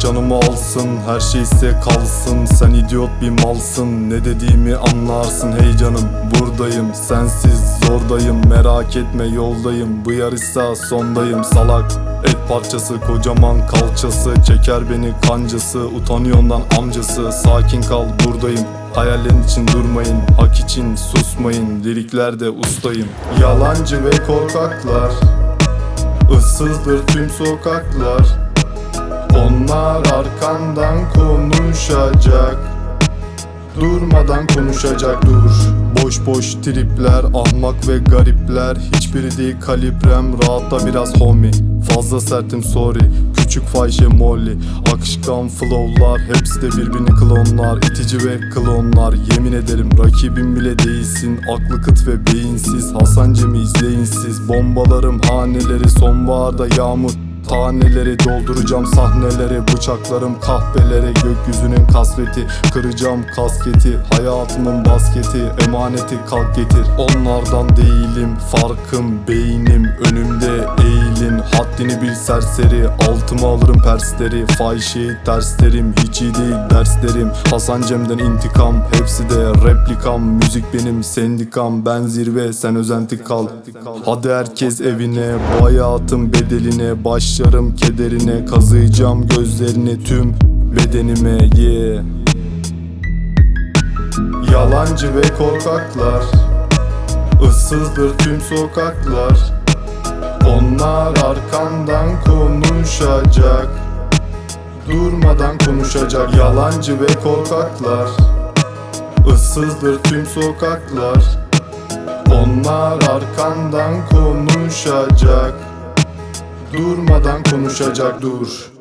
canımı alsın Her şeyse kalsın. Sen idiot bir malsın Ne dediğimi anlarsın. Hey canım buradayım Sensiz zordayım. Merak etme yoldayım Bu yarışsa sondayım. Salak Et parçası kocaman kalçası. Çeker beni kancası Utanıyordan amcası. Sakin kal buradayım. Hayallerin için durmayın Hak için susmayın. Liriklerde ustayım. Yalancı ve korkaklar Issızdır tüm sokaklar Onlar arkandan konuşacak. Durmadan konuşacak dur. Boş boş tripler, ahmak ve garipler. Hiçbiri değil kalibrem, rahatla biraz homie. Fazla sertim sorry, küçük fahişe molly. Akışkan flowlar, hepsi de birbirini klonlar. İtici ve klonlar, yemin ederim rakibim bile değilsin. Aklı kıt ve beyinsiz, Hasan Cem'i izleyin Bombalarım haneleri, sonbaharda yağmur Taneleri dolduracağım sahneleri Bıçaklarım kahvelere Gökyüzünün kasveti. Kıracağım kasketi Hayatımın basketi Emaneti kalk getir. Onlardan değilim Farkım beynim Önümde eğilin Haddini bil serseri. Altıma alırım persleri. Fahişeyi terslerim Hiç iyi değil derslerim. Hasan Cem'den intikam Hepsi de replikam. Müzik benim sendikam. Ben zirve sen özenti kal. Hadi herkes evine Bu hayatın bedeline. Başlarım kederine Kazıyacağım gözlerini tüm bedenime. Yeah. Yalancı ve korkaklar Issızdır tüm sokaklar Onlar arkandan konuşacak. Durmadan konuşacak Yalancı ve korkaklar. Issızdır tüm sokaklar. Onlar arkandan konuşacak. Durmadan konuşacak dur